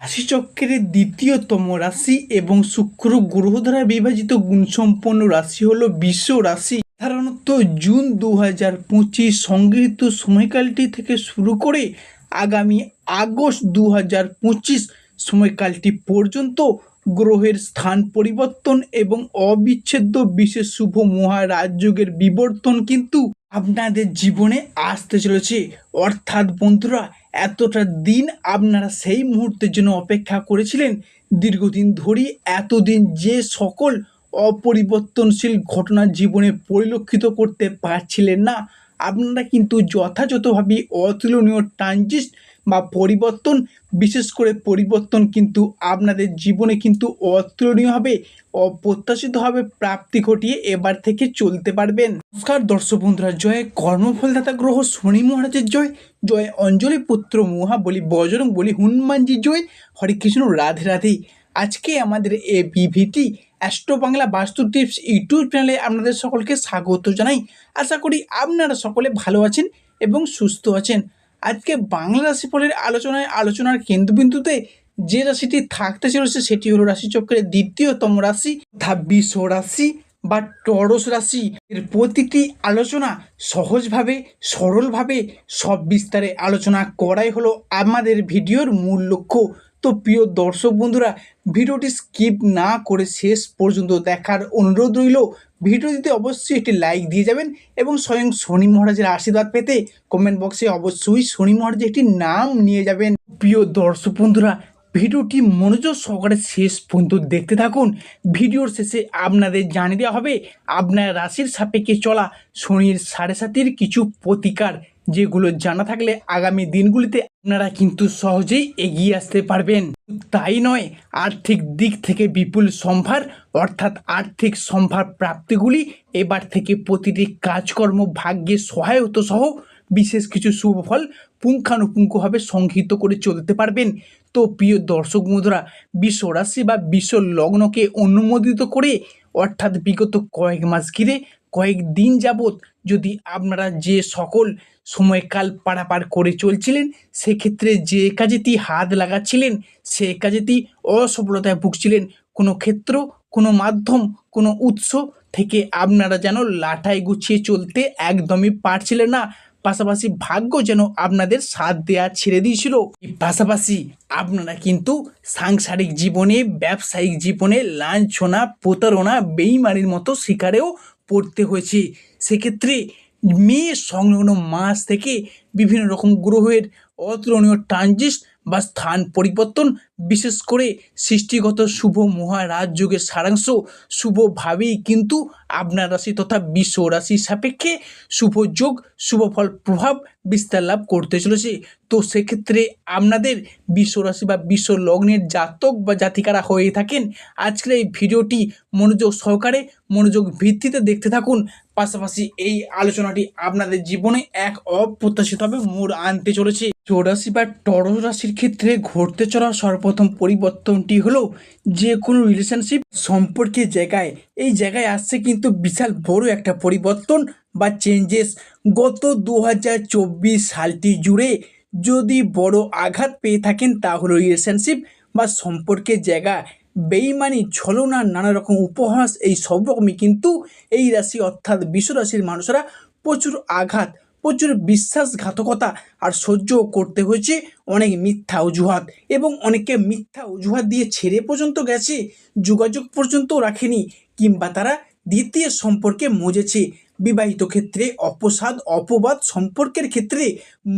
রাশিচক্রের দ্বিতীয়তম রাশি এবং শুক্র গ্রহ দ্বারা বিভাজিত গুণসম্পন্ন রাশি হলো বিশ্ব রাশি। সাধারণত জুন দু হাজার পঁচিশ সংগৃহীত সময়কালটি থেকে শুরু করে আগামী আগস্ট দু হাজার পঁচিশ সময়কালটি পর্যন্ত গ্রহের স্থান পরিবর্তন এবং অবিচ্ছেদ্য বিশেষ শুভ মহারাজযোগের বিবর্তন কিন্তু আপনাদের জীবনে আসতে চলেছে। অর্থাৎ বন্ধুরা, এতটা দিন আপনারা সেই মুহূর্তের জন্য অপেক্ষা করেছিলেন। দীর্ঘদিন ধরেই এতদিন যে সকল অপরিবর্তনশীল ঘটনা জীবনে পরিলক্ষিত করতে পারছিলেন না, আপনারা কিন্তু যথাযথভাবে অতুলনীয় ট্রানজিস্ট বা পরিবর্তন, বিশেষ করে পরিবর্তন কিন্তু আপনাদের জীবনে কিন্তু অতুলনীয়ভাবে অপ্রত্যাশিতভাবে প্রাপ্তি ঘটিয়ে এবার থেকে চলতে পারবেন। নমস্কার দর্শক বন্ধুরা, জয় কর্মফলদাতা গ্রহ শনি মহারাজের জয় জয় অঞ্জলি পুত্র মহাবলী বজরং বলি হনুমানজি জয়, হরে কৃষ্ণ, রাধে রাধে। আজকে আমাদের এ বিভিটি অ্যাস্ট্রো বাংলা বাস্তু টিপস ইউটিউব চ্যানেলে আপনাদের সকলকে স্বাগত জানাই। আশা করি আপনারা সকলে ভালো আছেন এবং সুস্থ আছেন। আজকে বাংলা রাশিফলের আলোচনায় আলোচনার কেন্দ্রবিন্দুতে যে রাশিটি থাকতে চলেছে সেটি হলো রাশিচক্রের দ্বিতীয়তম রাশি বিষ রাশি বা টরস রাশি। এর প্রতিটি আলোচনা সহজভাবে, সরলভাবে সব বিস্তারে আলোচনা করাই হলো আমাদের ভিডিওর মূল লক্ষ্য। তো প্রিয় দর্শক বন্ধুরা, ভিডিওটি স্কিপ না করে শেষ পর্যন্ত দেখার অনুরোধ রইল। ভিডিওটিতে অবশ্যই একটি লাইক দিয়ে যাবেন এবং স্বয়ং শনি মহারাজের আশীর্বাদ পেতে কমেন্ট বক্সে অবশ্যই শনি মহারাজের একটি নাম নিয়ে যাবেন। প্রিয় দর্শক বন্ধুরা, ভিডিওটি মনোযোগ সহকারে শেষ পর্যন্ত দেখতে থাকুন। ভিডিওর শেষে আপনাদের জানিয়ে দেওয়া হবে, আপনার রাশির সাপেক্ষে চলা শনির সাড়ে সাতির কিছু প্রতিকার যেগুলো জানা থাকলে আগামী দিনগুলিতে আপনারা কিন্তু সহজেই এগিয়ে আসতে পারবেন। তাই নয়, আর্থিক দিক থেকে বিপুল সম্ভার, অর্থাৎ আর্থিক সম্ভার প্রাপ্তিগুলি এবার থেকে প্রতিটি কাজকর্ম ভাগ্যে সহায়তা সহ বিশেষ কিছু শুভফল পুঙ্খানুপুঙ্খভাবে সংহিত করে চলতে পারবেন। তো প্রিয় দর্শক বন্ধুরা বিশ্ব রাশি বা বিশ্ব লগ্নকে অনুমোদিত করে, অর্থাৎ বিগত কয়েক মাস ঘিরে কয়েক দিন যাবৎ যদি আপনারা যে সকল সময়কাল পারাপার করে চলছিলেন, সেক্ষেত্রে যে কাজেটি হাত লাগাচ্ছিলেন, সে কাজেটি অসফলতায় ভুগছিলেন, কোনো ক্ষেত্র, কোনো মাধ্যম, কোনো উৎস থেকে আপনারা যেন লাঠাই গুছিয়ে চলতে একদমই পারছিলেন না। পাশাপাশি ভাগ্য যেন আপনাদের সাথ দেওয়া ছেড়ে দিয়েছিল। পাশাপাশি আপনারা কিন্তু সাংসারিক জীবনে, ব্যবসায়িক জীবনে লাঞ্ছনা, প্রতারণা বেইমারির মতো শিকারেও পড়তে হয়েছে। সেক্ষেত্রে মে সংলগ্ন মাস থেকে বিভিন্ন রকম গ্রহের অতুলনীয় ট্রানজিস্ট বা স্থান পরিবর্তন বিশেষ করে সৃষ্টিগত শুভ মহারাজ যুগের সারাংশ শুভভাবেই কিন্তু আপনার রাশি তথা বিশ্ব রাশির সাপেক্ষে শুভ যোগ, শুভ ফল প্রভাব বিস্তার লাভ করতে চলেছে। তো সেক্ষেত্রে আপনাদের বিশ্ব রাশি বা বিশ্ব লগ্নের জাতক বা জাতিকারা হয়ে থাকেন, আজকের এই ভিডিওটি মনোযোগ সহকারে মনোযোগ ভিত্তিতে দেখতে থাকুন। পাশাপাশি এই আলোচনাটি আপনাদের জীবনে এক অপ্রত্যাশিতভাবে মোড় আনতে চলেছে। চৌরাশি বা টরস রাশির ক্ষেত্রে ঘটতে চলা সর্বপ্রথম পরিবর্তনটি হলো যে কোনো রিলেশনশিপ সম্পর্কের জায়গায়। এই জায়গায় আসছে কিন্তু বিশাল বড় একটা পরিবর্তন বা চেঞ্জেস গত দু হাজার চব্বিশ সালটি জুড়ে যদি বড় আঘাত পেয়ে থাকেন তা হলো রিলেশনশিপ বা সম্পর্কের জায়গা, বেইমানি, ছলনা নানা রকম উপহাস, এই সব রকমই কিন্তু এই রাশি অর্থাৎ বিশ্ব রাশির মানুষরা প্রচুর আঘাত প্রচুর বিশ্বাসঘাতকতা আর সহ্য করতে হয়েছে অনেক মিথ্যা অজুহাত এবং অনেকে মিথ্যা অজুহাত দিয়ে ছেড়ে পর্যন্ত গেছে, যোগাযোগ পর্যন্ত রাখেনি কিংবা তারা দ্বিতীয় সম্পর্কে মজেছে। বিবাহিত ক্ষেত্রে অপসাদ, অপবাদ সম্পর্কের ক্ষেত্রে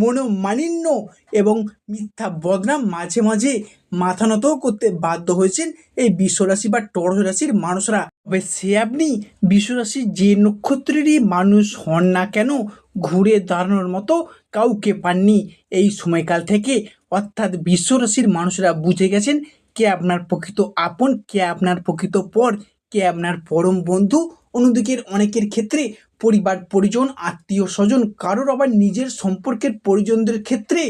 মনোমালিন্য এবং মিথ্যা বদনাম মাঝে মাঝে মাথা নতও করতে বাধ্য হয়েছেন এই বিশ্বরাশি বা টরস রাশির মানুষরা। তবে সে আপনি বিশ্বরাশি যে নক্ষত্রেরই মানুষ হন না কেন ঘুরে দাঁড়ানোর মতো কাউকে পাননি। এই সময়কাল থেকে অর্থাৎ বিশ্বরাশির মানুষরা বুঝে গেছেন কে আপনার প্রকৃত আপন, কে আপনার প্রকৃত পর, কে আপনার পরম বন্ধু। অন্যদিকের অনেকের ক্ষেত্রে পরিবার, পরিজন, আত্মীয়, স্বজন, কারোর আবার নিজের সম্পর্কের পরিজনদের ক্ষেত্রে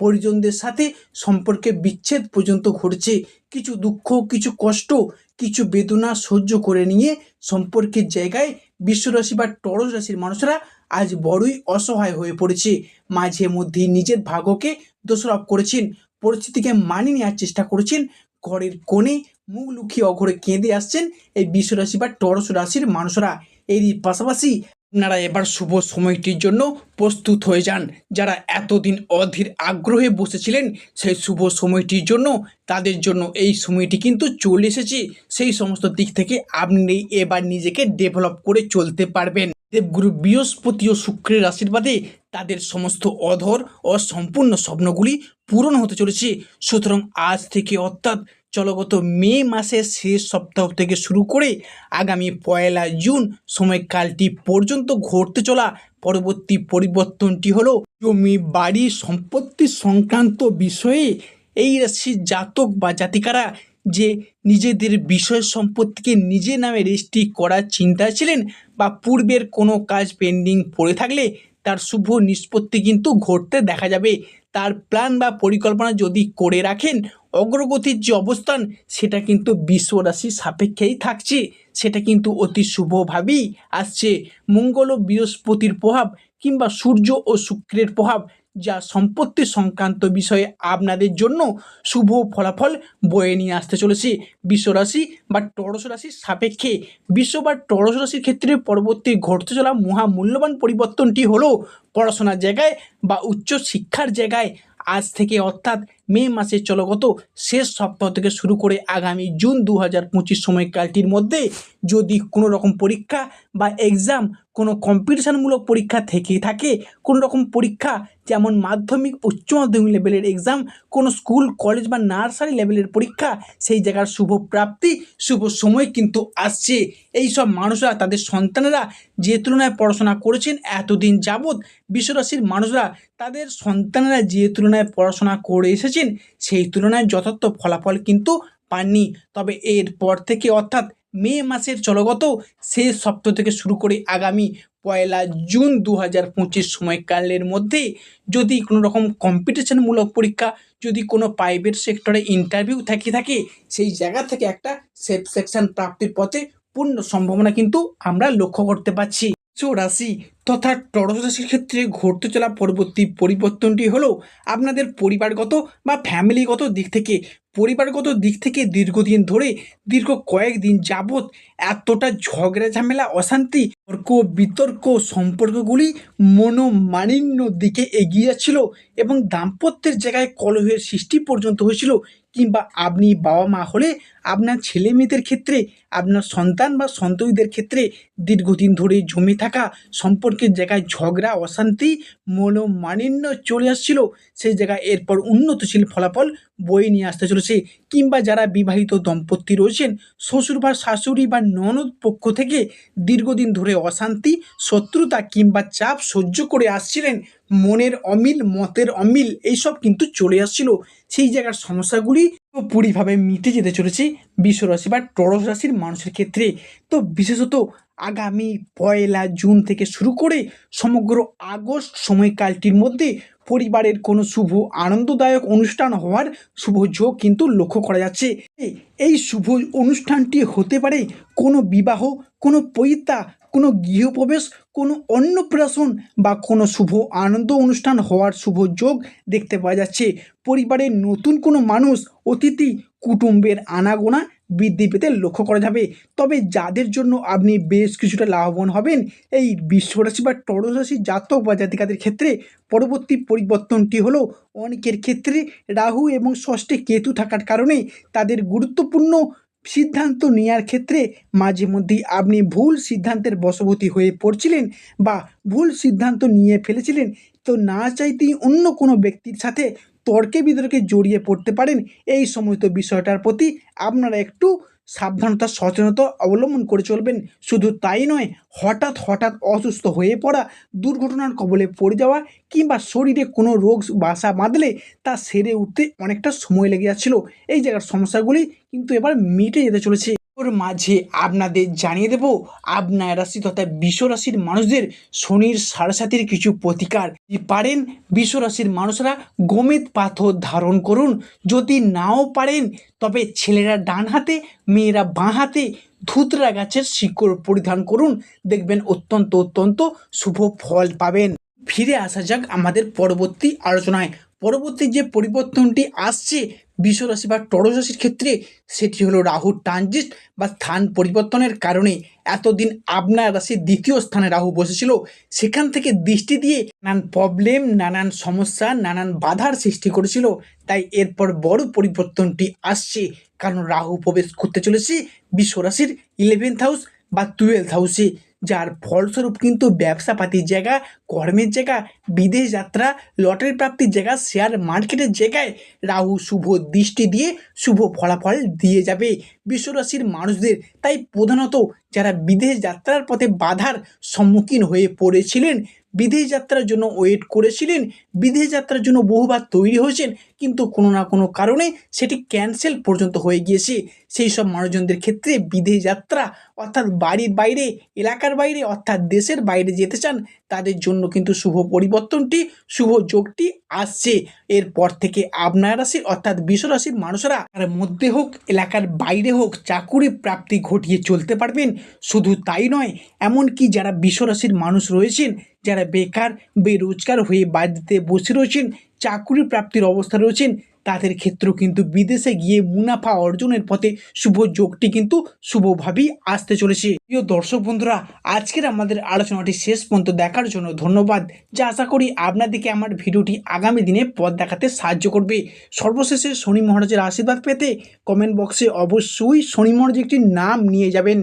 পরিজনদের সাথে সম্পর্কে বিচ্ছেদ পর্যন্ত ঘটছে। কিছু দুঃখ, কিছু কষ্ট, কিছু বেদনা সহ্য করে নিয়ে সম্পর্কের জায়গায় বিশ্বরাশি বা টরস রাশির মানুষরা আজ বড়ই অসহায় হয়ে পড়েছে। মাঝে মধ্যে নিজের ভাগ্যকে দোষারোপ করেছেন, পরিস্থিতিকে মানিয়ে নেওয়ার চেষ্টা করেছেন, ঘরের কোণে মুখ লুকিয়ে অঘরে কেঁদে আসছেন এই বিশ্বরাশি বা টরস রাশির মানুষরা। এরই পাশাপাশি আপনারা এবার শুভ সময়টির জন্য প্রস্তুত হয়ে যান। যারা এতদিন অধীর আগ্রহে বসেছিলেন, সেই শুভ সময়টির জন্য তাদের জন্য এই সময়টি কিন্তু চলে এসেছে। সেই সমস্ত দিক থেকে আপনি এবার নিজেকে ডেভেলপ করে চলতে পারবেন। দেবগুরু বৃহস্পতি ও শুক্রের আশীর্বাদে তাদের সমস্ত অধর ও সম্পূর্ণ স্বপ্নগুলি পূরণ হতে চলেছে। সুতরাং আজ থেকে অর্থাৎ চলগত মে মাসের শেষ সপ্তাহ থেকে শুরু করে আগামী পয়লা জুন সময়কালটি পর্যন্ত ঘটতে চলা পরবর্তী পরিবর্তনটি হলো জমি, বাড়ি, সম্পত্তি সংক্রান্ত বিষয়ে এই রাশির জাতক বা জাতিকারা যে নিজেদের বিষয় সম্পত্তিকে নিজে নামে রেজিস্ট্রি করার চিন্তা ছিলেন বা পূর্বের কোনো কাজ পেন্ডিং পড়ে থাকলে তার শুভ নিষ্পত্তি কিন্তু ঘটতে দেখা যাবে। তার প্ল্যান বা পরিকল্পনা যদি করে রাখেন, অগ্রগতির যে অবস্থান, সেটা কিন্তু বিশ্বরাশি সাপেক্ষেই থাকছে। সেটা কিন্তু অতি শুভভাবেই আসছে। মঙ্গল ও বৃহস্পতির প্রভাব কিংবা সূর্য ও শুক্রের প্রভাব যা সম্পত্তি সংক্রান্ত বিষয়ে আপনাদের জন্য শুভ ফলাফল বয়ে নিয়ে আসতে চলেছে। বিশ্বরাশি বা টরস রাশির সাপেক্ষে বিশ্ব বা টরস রাশির ক্ষেত্রে পরবর্তী ঘটতে চলা মহামূল্যবান পরিবর্তনটি হলো পড়াশোনার জায়গায় বা উচ্চ শিক্ষার জায়গায়। আজ থেকে অর্থাৎ মে মাসের চলগত শেষ সপ্তাহ থেকে শুরু করে আগামী জুন দু হাজার পঁচিশ সময়কালটির মধ্যে যদি কোনো রকম পরীক্ষা বা এক্সাম কোনো কম্পিটিশানমূলক পরীক্ষা থেকে থাকে। কোনো রকম পরীক্ষা যেমন মাধ্যমিক, উচ্চ মাধ্যমিক লেভেলের এক্সাম কোনো স্কুল কলেজ বা নার্সারি লেভেলের পরীক্ষা, সেই জায়গার শুভ প্রাপ্তি, শুভ সময় কিন্তু আসছে। এই সব মানুষরা, তাদের সন্তানেরা যে তুলনায় পড়াশোনা করেছেন এতদিন যাবৎ, বিশ্বরাশির মানুষরা তাদের সন্তানেরা যে তুলনায় পড়াশোনা করে এসেছেন, সেই তুলনায় যথার্থ ফলাফল কিন্তু পাননি। তবে এরপর থেকে অর্থাৎ মে মাসের চলগত শেষ সপ্তাহ থেকে শুরু করে আগামী পয়লা জুন দু হাজার পঁচিশ সময়কালের মধ্যে যদি কোনো রকম কম্পিটিশনমূলক পরীক্ষা, যদি কোনো প্রাইভেট সেক্টরে ইন্টারভিউ থেকে থাকে, সেই জায়গা থেকে একটা সেফ সেকশন প্রাপ্তির পথে পূর্ণ সম্ভাবনা কিন্তু আমরা লক্ষ্য করতে পারছি। উচ্চ রাশি তথা টরস রাশির ক্ষেত্রে ঘটতে চলা পরবর্তী পরিবর্তনটি হলো আপনাদের পরিবারগত বা ফ্যামিলিগত দিক থেকে। পরিবারগত দিক থেকে দীর্ঘদিন ধরে, দীর্ঘ কয়েকদিন যাবৎ এতটা ঝগড়া, ঝামেলা, অশান্তি, তর্ক, বিতর্ক সম্পর্কগুলি মনোমালিন্য দিকে এগিয়ে যাচ্ছিল এবং দাম্পত্যের জায়গায় কলহের সৃষ্টি পর্যন্ত হয়েছিল কিংবা আপনি বাবা মা হলে আপনার ছেলে মেয়েদের ক্ষেত্রে আপনার সন্তান বা সন্ততিদের ক্ষেত্রে দীর্ঘদিন ধরে জমে থাকা সম্পর্কের জায়গায় ঝগড়া, অশান্তি, মনোমালিন্য চলে আসছিল। সেই জায়গায় এরপর উন্নতশীল ফলাফল বয়ে নিয়ে আসতে চলেছে কিংবা যারা বিবাহিত দম্পতি রয়েছেন, শ্বশুর বা শাশুড়ি বা ননদ পক্ষ থেকে দীর্ঘদিন ধরে অশান্তি, শত্রুতা কিংবা চাপ সহ্য করে আসছিলেন মনের অমিল, মতের অমিল, এইসব কিন্তু চলে আসছিল। সেই জায়গার সমস্যাগুলি পুরোপুরিভাবে মিটে যেতে চলেছে বিশ্বরাশি বা টরস রাশির মানুষের ক্ষেত্রে। তো বিশেষত আগামী পয়লা জুন থেকে শুরু করে সমগ্র আগস্ট সময়কালটির মধ্যে পরিবারের কোনো শুভ, আনন্দদায়ক অনুষ্ঠান হওয়ার শুভ যোগ কিন্তু লক্ষ্য করা যাচ্ছে। এই শুভ অনুষ্ঠানটি হতে পারে কোনো বিবাহ, কোনো পৈতা, কোনো গৃহপ্রবেশ কোনো অন্নপ্রাশন বা কোনো শুভ আনন্দ অনুষ্ঠান হওয়ার শুভ যোগ দেখতে পাওয়া যাচ্ছে। পরিবারের নতুন কোনো মানুষ, অতিথি, কুটুম্বের আনাগোনা বৃদ্ধি পেতে লক্ষ্য করা যাবে। তবে যাদের জন্য আপনি বেশ কিছুটা লাভবান হবেন, এই বিশ্বরাশি বা টরস রাশি জাতক বা জাতিকাদের ক্ষেত্রে পরবর্তী পরিবর্তনটি হলো অনেকের ক্ষেত্রে রাহু এবং ষষ্ঠে কেতু থাকার কারণে তাদের গুরুত্বপূর্ণ সিদ্ধান্ত নেওয়ার ক্ষেত্রে মাঝে মধ্যেই আপনি ভুল সিদ্ধান্তের বশবতী হয়ে পড়ছিলেন বা ভুল সিদ্ধান্ত নিয়ে ফেলেছিলেন। তো না চাইতেই অন্য কোনো ব্যক্তির সাথে তর্কে বিতর্কে জড়িয়ে পড়তে পারেন। এই সমস্ত বিষয়টার প্রতি আপনারা একটু সাবধানতা, সচেতনতা অবলম্বন করে চলবেন। শুধু তাই নয়, হঠাৎ হঠাৎ অসুস্থ হয়ে পড়া, দুর্ঘটনার কবলে পড়ে যাওয়া কিংবা শরীরে কোনো রোগ বাসা বাঁধলে তা সেরে উঠতে অনেকটা সময় লেগে যাচ্ছিল। এই জায়গার সমস্যাগুলি কিন্তু এবার মিটে যেতে চলেছে। ওর মাঝে আপনাদের জানিয়ে দেব, আপনার রাশি তথা রাশির মানুষদের শনির সাড়ে কিছু প্রতিকার। পারেন রাশির মানুষরা গোমেদ পাথর ধারণ করুন। যদি নাও পারেন, তবে ছেলেরা ডান হাতে, মেয়েরা বাঁ হাতে ধুতরা গাছের শিকড় পরিধান করুন। দেখবেন অত্যন্ত অত্যন্ত শুভ ফল পাবেন। ফিরে আসা যাক আমাদের পরবর্তী আলোচনায়। পরবর্তী যে পরিবর্তনটি আসছে বিশ্বরাশি বা টরস রাশির ক্ষেত্রে সেটি হলো রাহু ট্রানজিট বা স্থান পরিবর্তনের কারণে এতদিন আপনার রাশির দ্বিতীয় স্থানে রাহু বসেছিল, সেখান থেকে দৃষ্টি দিয়ে নানান প্রবলেম নানান সমস্যা, নানান বাধার সৃষ্টি করেছিল। তাই এরপর বড় পরিবর্তনটি আসছে, কারণ রাহু প্রবেশ করতে চলেছে বিশ্বরাশির ইলেভেন্থ হাউস বা টুয়েলভ হাউসে যার ফলস্বরূপ কিন্তু ব্যবসাপাতির জায়গা, কর্মের জায়গা, বিদেশ যাত্রা, লটারি প্রাপ্তির জায়গা শেয়ার মার্কেটের জায়গায় রাহু শুভ দৃষ্টি দিয়ে শুভ ফলাফল দিয়ে যাবে। বিশ্বরাশির মানুষদের তাই প্রধানত যারা বিদেশ যাত্রার পথে বাধার সম্মুখীন হয়ে পড়েছিলেন, বিদেশ যাত্রার জন্য ওয়েট করেছিলেন, বিদেশ যাত্রার জন্য বহুবার তৈরি হয়েছেন কিন্তু কোনো না কোনো কারণে সেটি ক্যান্সেল পর্যন্ত হয়ে গিয়েছে। সেই সব মানুষজনদের ক্ষেত্রে বিদেশ যাত্রা, অর্থাৎ বাড়ির বাইরে, এলাকার বাইরে, অর্থাৎ দেশের বাইরে যেতে চান, তাদের জন্য কিন্তু শুভ পরিবর্তনটি, শুভ যোগটি আসছে। এরপর থেকে আপনার রাশির, অর্থাৎ বিশ্বরাশির মানুষরা তার মধ্যে হোক, এলাকার বাইরে হোক, চাকুরি প্রাপ্তি ঘটিয়ে চলতে পারবেন। শুধু তাই নয়, এমনকি যারা বিশ্বরাশির মানুষ রয়েছেন, যারা বেকার, বেরোজগার হয়ে বাড়িতে বসে রয়েছেন চাকুরি প্রাপ্তির অবস্থা রয়েছেন। তাদের ক্ষেত্রেও কিন্তু বিদেশে গিয়ে মুনাফা অর্জনের পথে শুভ যোগটি কিন্তু শুভভাবেই আসতে চলেছে। প্রিয় দর্শক বন্ধুরা, আজকের আমাদের আলোচনাটি শেষ পর্যন্ত দেখার জন্য ধন্যবাদ। যা আশা করি আপনাদেরকে আমার ভিডিওটি আগামী দিনে পথ দেখাতে সাহায্য করবে। সর্বশেষে শনি মহারাজের আশীর্বাদ পেতে কমেন্ট বক্সে অবশ্যই শনি মহারাজ একটি নাম নিয়ে যাবেন।